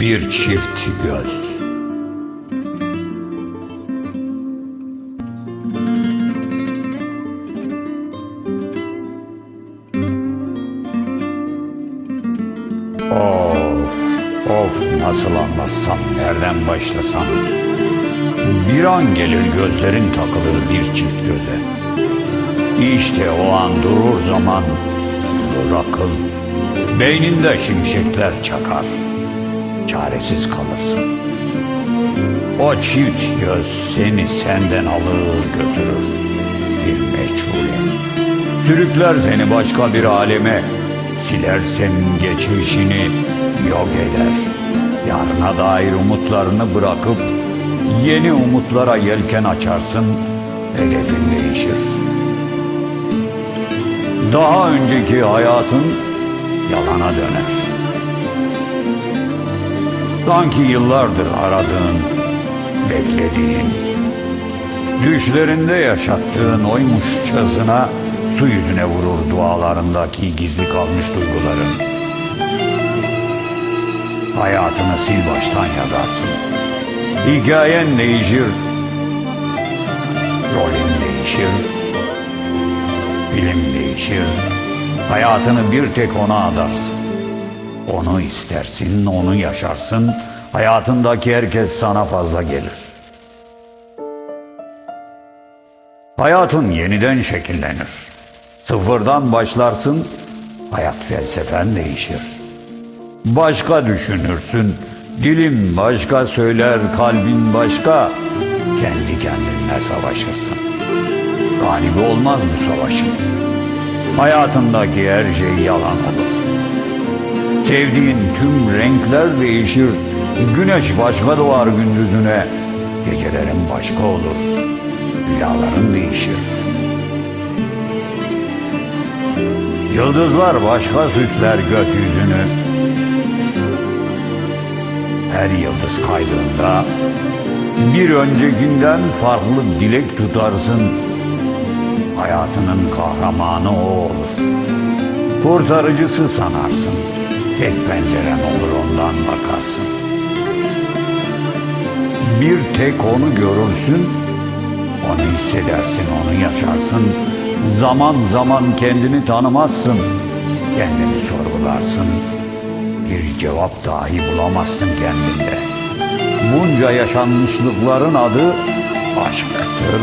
Bir çift göz. Of, of nasıl anlatsam, nereden başlasam. Bir an gelir gözlerin takılır bir çift göze. İşte o an durur zaman, akıl. Beyninde şimşekler çakar. Çaresiz kalırsın. O çift göz seni senden alır götürür. Bir meçhule. Sürükler seni başka bir aleme. Siler senin geçmişini yok eder. Yarına dair umutlarını bırakıp yeni umutlara yelken açarsın. Hedefin değişir. Daha önceki hayatın yalana döner. Sanki yıllardır aradığın, beklediğin, düşlerinde yaşattığın oymuşçasına su yüzüne vurur dualarındaki gizli kalmış duyguların. Hayatını sil baştan yazarsın. Hikayen değişir, rolün değişir, Bilim değişir. Hayatını bir tek ona adarsın. Onu istersin, onu yaşarsın. Hayatındaki herkes sana fazla gelir. Hayatın yeniden şekillenir. Sıfırdan başlarsın, hayat felsefen değişir. Başka düşünürsün, dilin başka söyler, kalbin başka. Kendi kendinle savaşırsın. Galibi olmaz bu savaşın. Hayatındaki her şey yalan olur. Sevdiğin tüm renkler değişir. Güneş başka doğar gündüzüne. Gecelerin başka olur. Rüyaların değişir. Yıldızlar başka süsler gökyüzünü. Her yıldız kaydığında bir öncekinden farklı dilek tutarsın. Hayatının kahramanı o olur. Kurtarıcısı sanarsın. Tek penceren olur ondan bakarsın. Bir tek onu görürsün, onu hissedersin, onu yaşarsın. Zaman zaman kendini tanımazsın, kendini sorgularsın. Bir cevap dahi bulamazsın kendinde. Bunca yaşanmışlıkların adı aşktır,